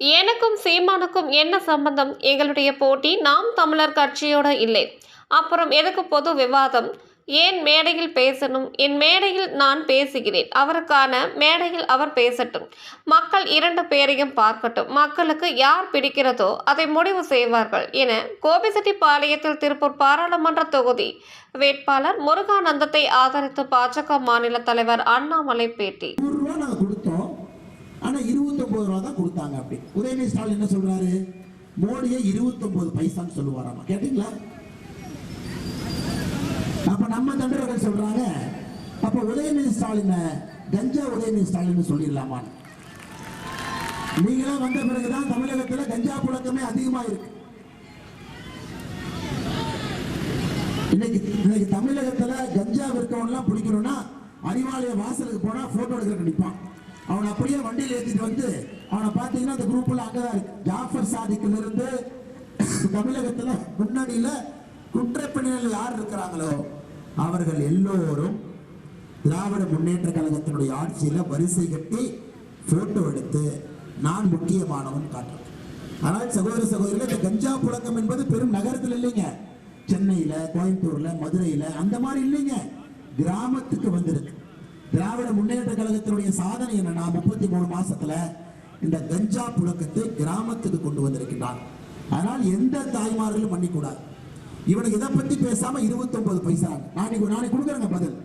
எனக்கும் சீமானுக்கும் என்ன சம்பந்தம்? எங்களுடைய போட்டி நாம் தமிழர் கட்சியோட இல்லை. அப்புறம் எதுக்கு பொது விவாதம்? ஏன் மேடையில் பேசணும்? என் மேடையில் நான் பேசுகிறேன். அவருக்கான மேடையில் அவர் பேசட்டும். மக்கள் இரண்டு பேரையும் பார்க்கட்டும். மக்களுக்கு யார் பிடிக்கிறதோ அதை முடிவு செய்வார்கள் என கோபிசெட்டிப்பாளையத்தில் திருப்பூர் பாராளுமன்ற தொகுதி வேட்பாளர் முருகானந்தத்தை ஆதரித்து பாஜக மாநில தலைவர் அண்ணாமலை பேட்டி ஆனால் ரூபா ரூபா தான் கொடுத்தாங்க அப்படி. உதயநிதி ஸ்டாலின் என்ன சொல்றாரு? மோடியை இருபத்தொன்பது பைசான்னு சொல்லுவாராமா. கேட்டீங்களா? அப்ப நம்ம தமிழர்கள் சொல்றாங்க அப்ப உதயநிதி ஸ்டாலின கஞ்சா உதயநிதி ஸ்டாலின் சொல்லிடலாமா நீங்களாம் வந்த பிறகுதான் தமிழகத்துல கஞ்சா புழக்கமே அதிகமா இருக்கு இன்னைக்கு இன்னைக்கு தமிழகத்துல கஞ்சா விற்கவன்லாம் பிடிக்கணும்னா அறிவாலய வாசலுக்கு போனா போட்டோ எடுக்கிற நிற்பான் அவனை அப்படியே வண்டியில் ஏற்றிட்டு வந்து அவனை பார்த்தீங்கன்னா அந்த குரூப்பில் அங்கே தான் இருக்கு. ஜாஃபர் சாதிக்குல இருந்து தமிழகத்துல முன்னணியில யார் இருக்கிறாங்களோ அவர்கள் எல்லோரும் திராவிட முன்னேற்ற கழகத்தினுடைய ஆட்சியில வரிசை கட்டி போட்டோ எடுத்து நான் முக்கியமானவன் காட்டுறேன். ஆனால் சகோதர சகோதரிகள் இந்த கஞ்சா புழக்கம் என்பது பெரும் நகரத்தில் இல்லைங்க. சென்னையில கோயம்புத்தூர்ல மதுரையில அந்த மாதிரி இல்லைங்க. கிராமத்துக்கு வந்திருக்கு. திராவிட முன்னேற்ற கழகத்தினுடைய சாதனை என்னன்னா முப்பத்தி மூணு மாசத்துல இந்த கஞ்சா புழக்கத்தை கிராமத்துக்கு கொண்டு வந்திருக்கிறார் அதனால் எந்த தாய்மார்களும் பண்ணிக்கூடாது இவனுக்கு இதை பத்தி பேசாம 29 பைசா? நாளைக்கு நாளைக்கு கொடுக்குறேங்க பதில்.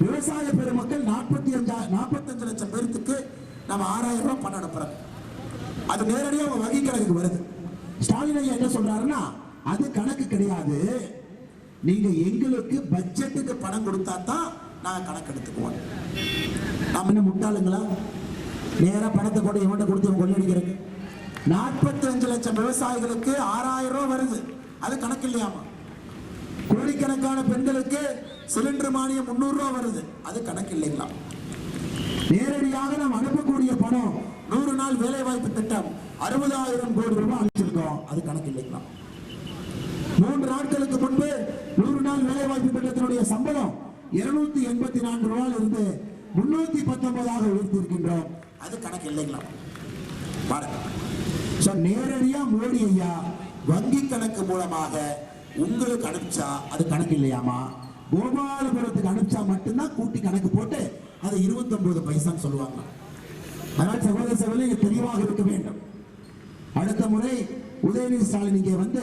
விவசாய பெருமக்கள் நாற்பத்தி அஞ்சா நாற்பத்தஞ்சு லட்சம் பேர்த்துக்கு நம்ம ஆறாயிரம் ரூபாய் பணம் அனுப்புறோம். அது நேரடியாக உங்க வங்கி கணக்குக்கு வருது. ஸ்டாலின் ஐயா என்ன சொல்றாருன்னா அது கணக்கு கிடையாது. நீங்க எங்களுக்கு பட்ஜெட்டுக்கு பணம் கொடுத்தா தான் நாங்கள் கணக்கு எடுத்துக்குவோம் நாம என்ன முட்டாளுங்களா? நேராக பணத்தை கூட இவன்கிட்ட கொடுத்து இவன் கொள்ளடிக்கிறது நாற்பத்தி அஞ்சு லட்சம் விவசாயிகளுக்கு ஆறாயிரம் ரூபாய் வருது. அது கணக்கு இல்லையாமா? கோடிக்கணக்கான பெண்களுக்கு சிலிண்டர் மானியம் முந்நூறு ரூபா வருது. அது கணக்கு இல்லைங்களா? நேரடியாக நாம் அனுப்பக்கூடிய பணம் நூறு நாள் வேலை வாய்ப்பு திட்டம் அறுபதாயிரம் கோடி ரூபாய் அனுப்பிச்சிருக்கோம். அது கணக்கு இல்லைங்களா? மூன்று நாட்களுக்கு முன்பு நூறு நாள் வேலை வாய்ப்பு திட்டத்தினுடைய சம்பளம் இருநூத்தி எண்பத்தி நான்கு ரூபாயில் இருந்து முன்னூத்தி பத்தொன்பதாக உயர்த்தி இருக்கின்றோம் அது கணக்கு இல்லைங்களா? பாருங்க. நேரடியா மோடி ஐயா வங்கி கணக்கு மூலமாக உங்களுக்கு அனுப்பிச்சா அது கணக்கு இல்லையாமா? கோபாலபுரத்துக்கு அனுப்பிச்சா மட்டும்தான் கூட்டி கணக்கு போட்டு அதை 29 பைசான்னு சொல்லுவாங்க. அதனால் சகோதர சகோதரி தெளிவாக இருக்க வேண்டும். அடுத்த முறை உதயநிதி ஸ்டாலின் இங்கே வந்து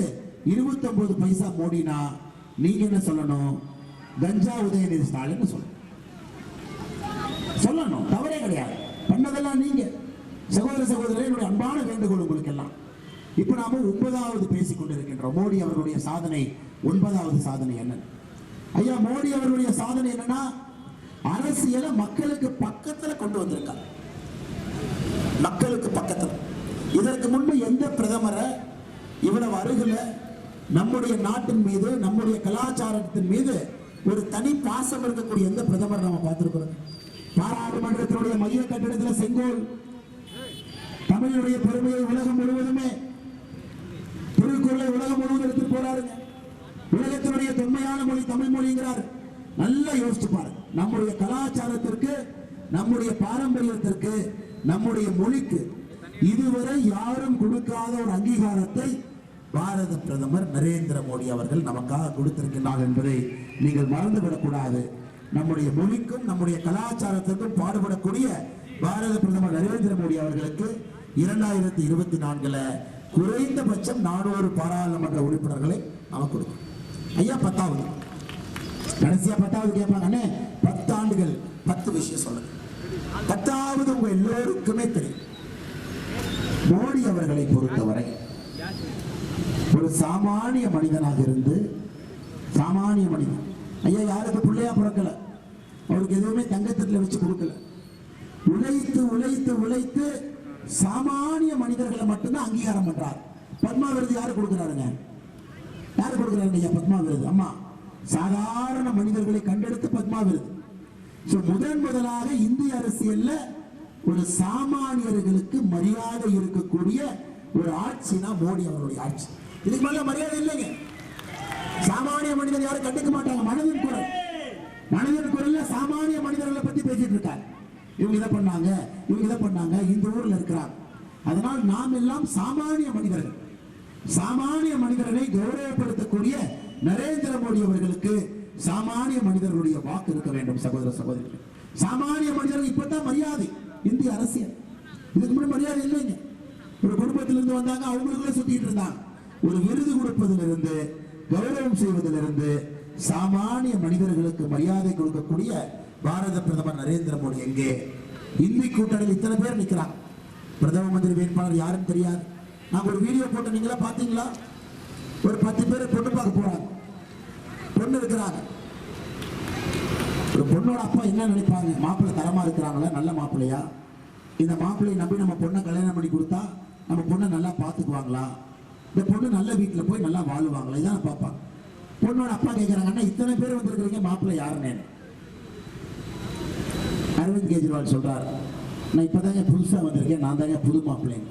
29 பைசா மோடினா நீங்க என்ன சொல்லணும்? கஞ்சா உதயநிதி ஸ்டாலின் சொல்லணும் சொல்லணும் தவறே கிடையாது. பண்ணதெல்லாம் நீங்க. சகோதர சகோதரர் என்னுடைய அன்பான வேண்டுகோள் உங்களுக்கு எல்லாம் இப்ப நாம ஒன்பதாவது பேசிக் கொண்டிருக்கின்றோம். மோடி அவர்களுடைய சாதனை ஒன்பதாவது சாதனை என்ன? ஐயா மோடி அவர்களுடைய சாதனை என்னன்னா அரசியலை மக்களுக்கு பக்கத்துல கொண்டு வந்திருக்கார். மக்களுக்கு பக்கத்துல. இதற்கு முன்பு எந்த பிரதமரை இவ்வளவு அருகில நம்முடைய நாட்டின் மீது நம்முடைய கலாச்சாரத்தின் மீது ஒரு தனி பாசம் இருக்கக்கூடிய எந்த பிரதமர் நாம பார்த்திருக்கிறோம் பாராளுமன்றத்தினுடைய மைய கட்டிடத்தில் செங்கோல். தமிழுடைய பெருமையை உலகம் முழுவதுமே திருக்குறளை உலகம் முழுவதும் எடுத்துட்டு போறாருங்க. உலகத்தினுடைய தொன்மையான மொழி தமிழ் மொழிங்கிறார். நல்லா யோசிச்சு பாருங்க. நம்முடைய கலாச்சாரத்திற்கு நம்முடைய பாரம்பரியத்திற்கு நம்முடைய மொழிக்கு இதுவரை யாரும் கொடுக்காத ஒரு அங்கீகாரத்தை பாரத பிரதமர் நரேந்திர மோடி அவர்கள் நமக்காக கொடுத்திருக்கிறார்கள் என்பதை நீங்கள் மறந்துவிடக்கூடாது. நம்முடைய மொழிக்கும் நம்முடைய கலாச்சாரத்திற்கும் பாடுபடக்கூடிய பாரத பிரதமர் நரேந்திர மோடி அவர்களுக்கு இரண்டாயிரத்தி இருபத்தி நான்குல குறைந்தபட்சம் நானூறு பாராளுமன்ற உறுப்பினர்களை நமக்கு கொடுக்கும் ஐயா பத்தாவது. கடைசியா பத்தாவது கேட்பாங்க அண்ணே பத்து ஆண்டுகள் பத்து விஷயம் சொல்லுங்க. பத்தாவது உங்க எல்லோருக்குமே தெரியும். மோடி அவர்களை பொறுத்தவரை ஒரு சாமானிய மனிதனாக இருந்து சாமானிய மனிதன். ஐயா யாருக்கு பிள்ளையா பிறக்கல. அவருக்கு எதுவுமே தங்கத்தட்டில் வச்சு கொடுக்கல. உழைத்து உழைத்து உழைத்து சாமானிய மனிதர்களை மட்டும்தான் அங்கீகாரம் பண்றார். பத்மா விருது யாரு கொடுக்குறாருங்க? யாரு கொடுக்குறாருங்க ஐயா பத்மா விருது? அம்மா சாதாரண மனிதர்களை கண்டெடுத்து பத்மா விருது. முதன் முதலாக இந்திய அரசியல்ல ஒரு சாமானியர்களுக்கு மரியாதை இருக்கக்கூடிய ஒரு ஆட்சினா மோடி அவருடைய ஆட்சி. இதுக்கு மேல மரியாதை இல்லைங்க. சாமானிய மனிதர் யாரும் கண்டுக்க மாட்டாங்க. மனதின் குரல். மனதின் குரல்ல சாமானிய மனிதர்களை பத்தி பேசிட்டு இருக்காங்க இவங்க இதை பண்ணாங்க இவங்க இதை பண்ணாங்க இந்த ஊர்ல இருக்கிறாங்க. அதனால் நாம் எல்லாம் சாமானிய மனிதர்கள். சாமானிய மனிதர்களை கௌரவப்படுத்தக்கூடிய நரேந்திர மோடி அவர்களுக்கு சாமானிய மனிதர்களுடைய வாக்கு இருக்க வேண்டும் சகோதர சகோதரிகள். சாமானிய மனிதர்கள் இப்பதான் மரியாதை இந்திய அரசியல். இதுக்கு முன்னாடி மரியாதை இல்லைங்க. ஒரு குடும்பத்திலிருந்து வந்தாங்க அவங்களுக்குள்ள சுத்திட்டு இருந்தாங்க. ஒரு விருது கொடுப்பதிலிருந்து கௌரவம் செய்வதிலிருந்து சாமானிய மனிதர்களுக்கு மரியாதை கொடுக்கக்கூடிய பாரத பிரதமர் நரேந்திர மோடி எங்கே? இந்தி கூட்டணியில் இத்தனை பேர் நிற்கிறாங்க பிரதம மந்திரி வேட்பாளர் யாரும் தெரியாது. நாங்க ஒரு வீடியோ போட்டு நீங்களா பாத்தீங்களா? ஒரு பத்து பேர் பொண்ணு பார்க்க போறாங்க. பொண்ணு இருக்கிறாங்க. ஒரு பொண்ணோட அப்பா என்ன நினைப்பாங்க? மாப்பிள்ளை தரமா இருக்கிறாங்களா? நல்ல மாப்பிள்ளையா? இந்த மாப்பிள்ளையை நம்பி நம்ம பொண்ணை கல்யாணம் பண்ணி கொடுத்தா நம்ம பொண்ணை நல்லா பார்த்துக்குவாங்களா? இந்த பொண்ணு நல்ல வீட்டில் போய் நல்லா வாழுவாங்களா? இதான் பார்ப்பாங்க பொண்ணோட அப்பா கேட்குறாங்கன்னா இத்தனை பேர் வந்திருக்கிறீங்க மாப்பிள்ளை யாருன்னு? அரவிந்த் கெஜ்ரிவால் சொல்றாரு நான் இப்போதாங்க புதுசாக வந்திருக்கேன் நான் தாங்க புது மாப்பிள்ளைங்க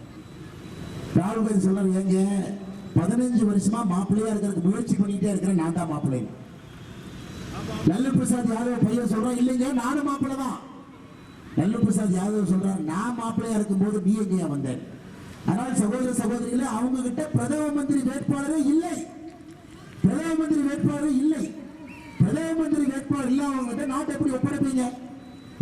ராகுல் காந்தி சொல்றாரு ஏங்க பதினஞ்சு வருஷமா மாப்பிள்ளையா இருக்கிறதுக்கு முயற்சி பண்ணிட்டே இருக்கிறேன் நான் தான் மாப்பிள்ளைங்க லல்லு பிரசாத் யாதவ் பையன் சொல்றான் இல்லைங்க நானும் மாப்பிள்ளை தான். லல்லு பிரசாத் யாதவ் சொல்றாரு நான் மாப்பிள்ளையா இருக்கும்போது நீ எங்கேயா வந்தேன்? ஆனால் சகோதர சகோதரிகளே அவங்க கிட்ட பிரதம மந்திரி வேட்பாளரே இல்லை. பிரதம மந்திரி வேட்பாளரே இல்லை. பிரதம மந்திரி வேட்பாளர் இல்லாதவங்க கிட்ட நாட்டை எப்படி ஒப்படைப்பீங்க?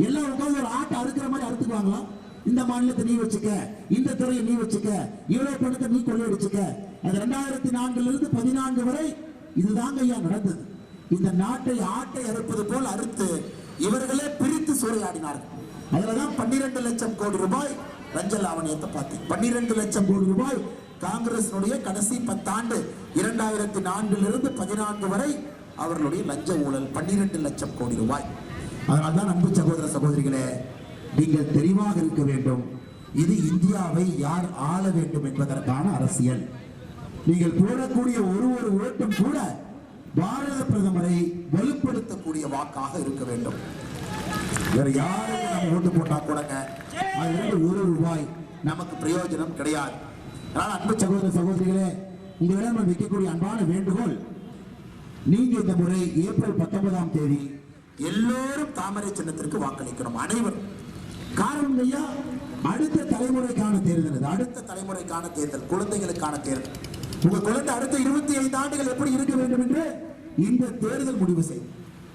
எல்லாம் உட்காந்து ஒரு ஆட்டை அறுக்கிற மாதிரி அறுத்துக்குவாங்களா? இந்த மாநிலத்தை நீ வச்சுக்க இந்த துறையை நீ வச்சுக்க இவ்வளவு பணத்தை நீ கொள்ளையடிச்சுக்க. அது ரெண்டாயிரத்தி நான்குல இருந்து பதினான்கு வரை இதுதாங்க ஐயா நடந்தது. இந்த நாட்டை ஆட்டை அறுப்பது போல் அறுத்து இவர்களே பிரித்து சூறையாடினார்கள். அதுலதான் பன்னிரண்டு லட்சம் கோடி ரூபாய் லஞ்ச லாவணியத்தை பார்த்தேன் பன்னிரண்டு லட்சம் கோடி ரூபாய் காங்கிரசினுடைய கடைசி பத்தாண்டு இரண்டாயிரத்தி நான்கிலிருந்து பதினான்கு வரை அவர்களுடைய லஞ்ச ஊழல் பன்னிரண்டு லட்சம் கோடி ரூபாய். அதனால்தான் அன்பு சகோதர சகோதரிகளே நீங்கள் தெளிவாக இருக்க வேண்டும். இது இந்தியாவை யார் ஆள வேண்டும் என்பதற்கான அரசியல். நீங்கள் போடக்கூடிய ஒரு ஒரு ஓட்டம் கூட பாரத பிரதமரை வலுப்படுத்தக்கூடிய வாக்காக இருக்க வேண்டும். வேற யாருக்கு நம்ம ஓட்டு போட்டா கூடங்க அதிலிருந்து ஒரு ரூபாய் நமக்கு பிரயோஜனம் கிடையாது. அதனால் அன்பு சகோதர சகோதரிகளே உங்களிடம் நான் வைக்கக்கூடிய அன்பான வேண்டுகோள் நீங்க இந்த முறை ஏப்ரல் பத்தொன்பதாம் தேதி எல்லோரும் தாமரை சின்னத்திற்கு வாக்களிக்கணும் அனைவரும். காரணம் ஐயா? அடுத்த தலைமுறைக்கான தேர்தல் அடுத்த தலைமுறைக்கான தேர்தல் குழந்தைகளுக்கான தேர்தல். உங்க குழந்தை அடுத்த இருபத்தி ஐந்து ஆண்டுகள் எப்படி இருக்க வேண்டும் என்று இந்த தேர்தல் முடிவு செய்யும்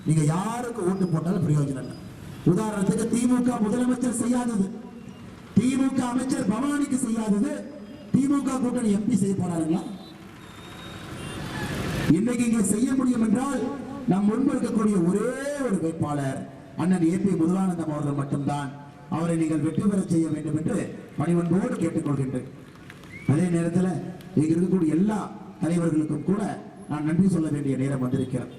நீங்க யாருக்கு ஓட்டு போட்டாலும் பிரயோஜனம் இல்லை. உதாரணத்துக்கு திமுக முதலமைச்சர் செய்யாதது. திமுக அமைச்சர் பவானிக்கு செய்யாதது திமுக கூட்டணி எப்படி செய்ய போறாருங்களா இன்னைக்கு இங்கே செய்ய முடியும் என்றால் நம் முன்பு இருக்கக்கூடிய ஒரே ஒரு வேட்பாளர் அண்ணன் ஏ பி முருகானந்தம் அவர்கள் மட்டும்தான் அவரை நீங்கள் வெற்றி பெற செய்ய வேண்டும் என்று பணிவன்போடு கேட்டுக்கொள்கின்றேன் அதே நேரத்தில் இங்க இருக்கக்கூடிய எல்லா தலைவர்களுக்கும் கூட நான் நன்றி சொல்ல வேண்டிய நேரம் வந்திருக்கிறேன்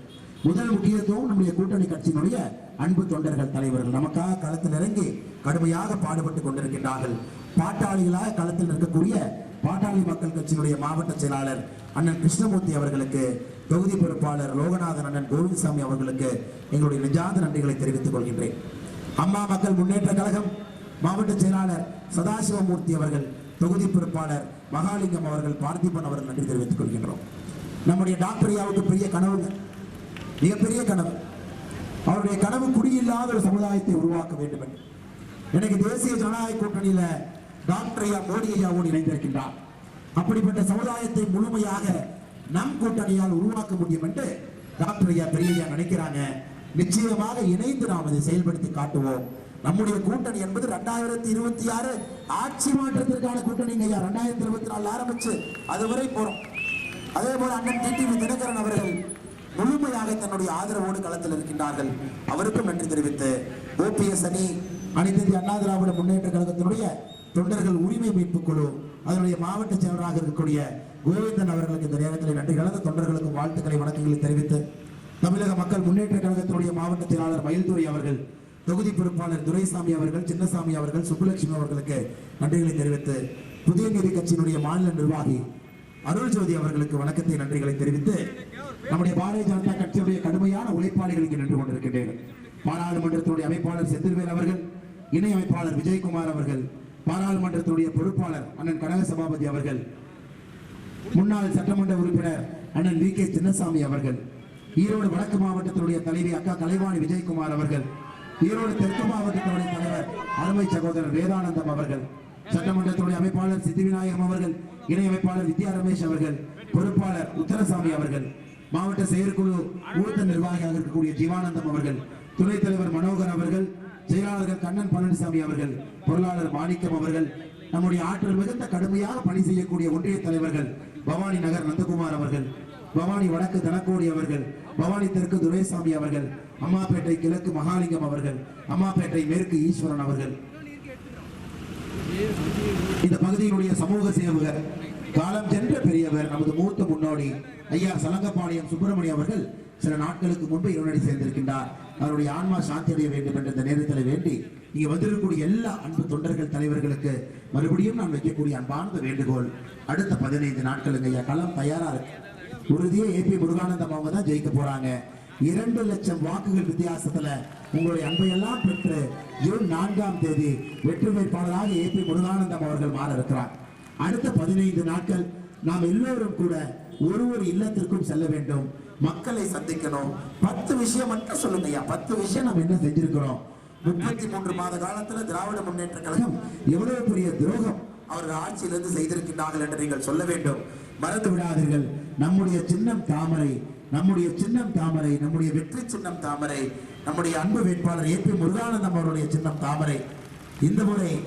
முதல் முக்கியத்துவம் நம்முடைய கூட்டணி கட்சியினுடைய அன்பு தொண்டர்கள் தலைவர்கள் நமக்காக களத்தில் இறங்கி கடுமையாக பாடுபட்டு கொண்டிருக்கின்றார்கள். பாட்டாளிகளாக களத்தில் இருக்கக்கூடிய பாட்டாளி மக்கள் கட்சியினுடைய மாவட்ட செயலாளர் அண்ணன் கிருஷ்ணமூர்த்தி அவர்களுக்கு தொகுதி பொறுப்பாளர் லோகநாதன் அண்ணன் கோவிந்தசாமி அவர்களுக்கு எங்களுடைய நிஜாத நன்றிகளை தெரிவித்துக் கொள்கின்றேன். அம்மா மக்கள் முன்னேற்ற கழகம் மாவட்ட செயலாளர் சதாசிவமூர்த்தி அவர்கள் தொகுதி பொறுப்பாளர் மகாலிங்கம் அவர்கள் பார்த்திபன் அவர்கள் நன்றி தெரிவித்துக் கொள்கின்றோம். நம்முடைய டாக்டர் ஐயாவுக்கு பெரிய கனவுங்க. மிகப்பெரிய கனவு. அவருடைய கனவு குடியில்லாத ஒரு சமுதாயத்தை உருவாக்க வேண்டும் என்று. எனக்கு தேசிய ஜனநாயக கூட்டணியில டாக்டர் ஐயா மோடி ஐயாவோடு இணைந்திருக்கின்றார். அப்படிப்பட்ட சமுதாயத்தை முழுமையாக நம் கூட்டணியால் உருவாக்க முடியும் என்று டாக்டர் ஐயா பெரிய ஐயா நினைக்கிறாங்க. நிச்சயமாக இணைந்து நாம் அதை செயல்படுத்தி காட்டுவோம். நம்முடைய கூட்டணி என்பது ரெண்டாயிரத்தி இருபத்தி ஆறு ஆட்சி மாற்றத்திற்கான கூட்டணிங்க ஐயா. ரெண்டாயிரத்தி இருபத்தி நாலு ஆரம்பிச்சு அதுவரை போறோம். அதே போல அண்ணன் டிடிவி தினகரன் அவர்கள் முழுமையாக தன்னுடைய ஆதரவோடு களத்தில் இருக்கின்றார்கள். அவருக்கும் நன்றி தெரிவித்து ஓபிஎஸ் அணி அனைத்து அண்ணா திராவிட முன்னேற்ற கழகத்தினுடைய தொண்டர்கள் உரிமை மீட்பு குழு அதனுடைய மாவட்ட செயலராக இருக்கக்கூடிய கோவிந்தன் அவர்களுக்கு இந்த நேரத்தில் நன்றி. கலந்த தொண்டர்களுக்கும் வாழ்த்துக்களை வணக்கங்களை தெரிவித்து தமிழக மக்கள் முன்னேற்ற கழகத்தினுடைய மாவட்ட செயலாளர் மயில்துறை அவர்கள் தொகுதி பொறுப்பாளர் துரைசாமி அவர்கள் சின்னசாமி அவர்கள் சுப்புலட்சுமி அவர்களுக்கு நன்றிகளை தெரிவித்து புதிய நீதி கட்சியினுடைய மாநில நிர்வாகி அருள் ஜோதி அவர்களுக்கு வணக்கத்தை நன்றிகளை தெரிவித்து நம்முடைய பாரதிய ஜனதா கட்சியுடைய கடுமையான உழைப்பாளிகளுக்கு நின்று கொண்டிருக்கின்றனர் பாராளுமன்றத்தினுடைய அமைப்பாளர் செந்தில்வேல் அவர்கள் இணை அமைப்பாளர் விஜயகுமார் அவர்கள் பாராளுமன்றத்தினுடைய பொறுப்பாளர் அண்ணன் கனக சபாபதி அவர்கள் முன்னாள் சட்டமன்ற உறுப்பினர் அண்ணன் வி கே சின்னசாமி அவர்கள் ஈரோடு வடக்கு மாவட்டத்தினுடைய தலைவி அக்கா கலைவாணி விஜயகுமார் அவர்கள் ஈரோடு தெற்கு மாவட்டத்தினுடைய தலைவர் அருமை சகோதரர் வேதானந்தம் அவர்கள் சட்டமன்றத்துடைய அமைப்பாளர் சித்திவிநாயகம் அவர்கள் இணை அமைப்பாளர் வித்யா ரமேஷ் அவர்கள் பொறுப்பாளர் உத்தரசாமி அவர்கள் மாவட்ட செயற்குழு மூத்த நிர்வாகியாக இருக்கக்கூடிய ஜீவானந்தம் அவர்கள் துணைத் தலைவர் மனோகர் அவர்கள் செயலாளர்கள் கண்ணன் பழனிசாமி அவர்கள் பொருளாளர் மாணிக்கம் அவர்கள் நம்முடைய ஆற்றல் மிகுந்த கடுமையாக பணி செய்யக்கூடிய ஒன்றிய தலைவர்கள் பவானி நகர் நந்தகுமார் அவர்கள் பவானி வடக்கு தனக்கோடி அவர்கள் பவானி தெற்கு துரைசாமி அவர்கள் அம்மாப்பேட்டை கிழக்கு மகாலிங்கம் அவர்கள் அம்மாப்பேட்டை மேற்கு ஈஸ்வரன் அவர்கள். இந்த பகுதியினுடைய சமூக சேவகர் காலம் சென்ற பெரியவர் நமது மூத்த முன்னோடி ஐயா சலங்கப்பாளையம் சுப்பிரமணியம் அவர்கள் சில நாட்களுக்கு முன்பு இவனடி சேர்ந்திருக்கின்றார். அவருடைய ஆன்மா சாந்தி அடைய வேண்டும் என்ற இந்த நேரத்தில் வேண்டி இங்கே வந்திருக்கக்கூடிய எல்லா அன்பு தொண்டர்கள் தலைவர்களுக்கு மறுபடியும் நான் வைக்கக்கூடிய அன்பானது வேண்டுகோள். அடுத்த பதினைந்து நாட்களுக்கு ஐயா களம் தயாரா இருக்கு. உறுதியே ஏபி முருகானந்தம் அவங்க தான் ஜெயிக்க போறாங்க. இரண்டு லட்சம் வாக்குகள் வித்தியாசத்துல உங்களுடைய அன்பையெல்லாம் பெற்று ஜூன் நான்காம் தேதி வெற்றி வேட்பாளராக பி முருகானந்தம் அவர்கள் மாற இருக்கிறார். அடுத்த பதினைந்து நாட்கள் நாம் எல்லோரும் கூட ஒரு ஒரு இல்லத்திற்கும் செல்ல வேண்டும். மக்களை சந்திக்கணும். பத்து விஷயம் மட்டும் சொல்லுங்க ஐயா. பத்து விஷயம் நம்ம என்ன செஞ்சிருக்கிறோம்? முப்பத்தி மூன்று மாத காலத்துல திராவிட முன்னேற்ற கழகம் எவ்வளவு பெரிய துரோகம் அவர்கள் ஆட்சியிலிருந்து செய்திருக்கின்றார்கள் என்று நீங்கள் சொல்ல வேண்டும். மறந்து விடாதீர்கள். நம்முடைய சின்னம் தாமரை நம்முடைய சின்னம் தாமரை நம்முடைய வெற்றி சின்னம் தாமரை நம்முடைய அன்பு வேட்பாளர் ஏ பி முருகானந்தம் அவருடைய சின்னம் தாமரை. இந்த முறை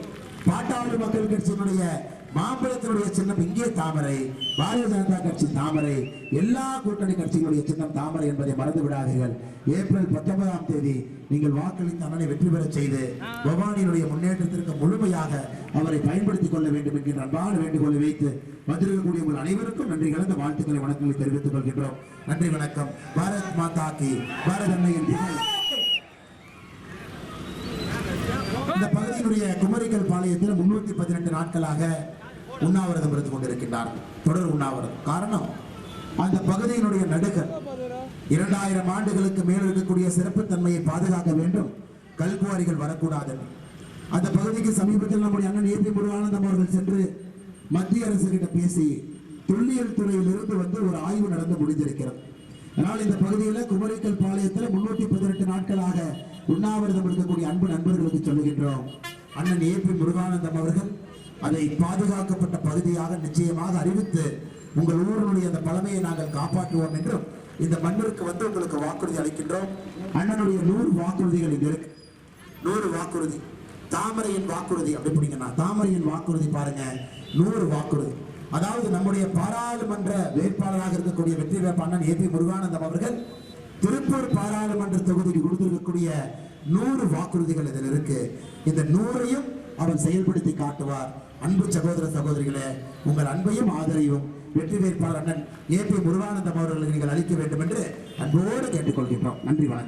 பாட்டாளி மக்கள் கட்சியினுடைய மாம்பழத்தினுடைய சின்னம் இங்கே தாமரை பாரதிய ஜனதா கட்சி தாமரை எல்லா கூட்டணி கட்சிகளுடைய சின்னம் தாமரை என்பதை மறந்து விடாதீர்கள். ஏப்ரல் பத்தொன்பதாம் தேதி நீங்கள் வாக்களித்து அண்ணனை வெற்றி பெறச் செய்து பவானியினுடைய முன்னேற்றத்திற்கு முழுமையாக அவரை பயன்படுத்திக் கொள்ள வேண்டும் என்று அன்பான வேண்டுகோளை வைத்து வந்திருக்கக்கூடிய உங்கள் அனைவருக்கும் நன்றி கலந்த வாழ்த்துக்களை வணக்கங்களை தெரிவித்துக் கொள்கின்றோம். நன்றி வணக்கம். பாரத் மாதா கி. பாரத் அன்னையின் இந்த பகுதியினுடைய குமரிக்கல் பாளையத்தில் முன்னூத்தி பதினெட்டு நாட்களாக உண்ணாவிரதம் இருந்து கொண்டிருக்கின்றார். தொடர் உண்ணாவிரதம். காரணம் அந்த பகுதியினுடைய நடுகர் இரண்டாயிரம் ஆண்டுகளுக்கு மேல் இருக்கக்கூடிய சிறப்புத்தன்மையை பாதுகாக்க வேண்டும். கல்குவாரிகள் வரக்கூடாது. அந்த பகுதிக்கு சமீபத்தில் நம்முடைய அண்ணன் ஏபி முருகானந்தம் அவர்கள் சென்று மத்திய அரசு கிட்ட பேசி தொல்லியல் துறையில் இருந்து வந்து ஒரு ஆய்வு நடந்து முடிந்திருக்கிறது. ஆனால் இந்த பகுதியில் குமரிக்கல் பாளையத்தில் முன்னூத்தி பதினெட்டு நாட்களாக உண்ணாவிரதம் இருக்கக்கூடிய அன்பு நண்பர்களுக்கு சொல்லுகின்றோம். அண்ணன் ஏபி முருகானந்தம் அவர்கள் அதை பாதுகாக்கப்பட்ட பகுதியாக நிச்சயமாக அறிவித்து உங்கள் ஊருடைய அந்த பழமையை நாங்கள் காப்பாற்றுவோம் என்றும் இந்த மண்ணிற்கு வந்து உங்களுக்கு வாக்குறுதி அளிக்கின்றோம். அண்ணனுடைய நூறு வாக்குறுதிகள் இங்க இருக்கு. நூறு வாக்குறுதி. தாமரையின் வாக்குறுதி அப்படி பிடிங்கண்ணா தாமரையின் வாக்குறுதி பாருங்க. நூறு வாக்குறுதி. அதாவது நம்முடைய பாராளுமன்ற வேட்பாளராக இருக்கக்கூடிய வெற்றி வேட்பாளர் ஏ பி முருகானந்தம் அவர்கள் திருப்பூர் பாராளுமன்ற தொகுதிக்கு கொடுத்திருக்கக்கூடிய நூறு வாக்குறுதிகள் இதில் இருக்கு. இந்த நூறையும் அவர் செயல்படுத்தி காட்டுவார். அன்பு சகோதர சகோதரிகளே உங்கள் அன்பையும் ஆதரவையும் வெற்றி வேட்பாளர் அண்ணன் ஏ பி முருகானந்தம் அவர்களுக்கு நீங்கள் அளிக்க வேண்டும் என்று அன்போடு கேட்டுக்கொள்கின்றோம். நன்றி வணக்கம்.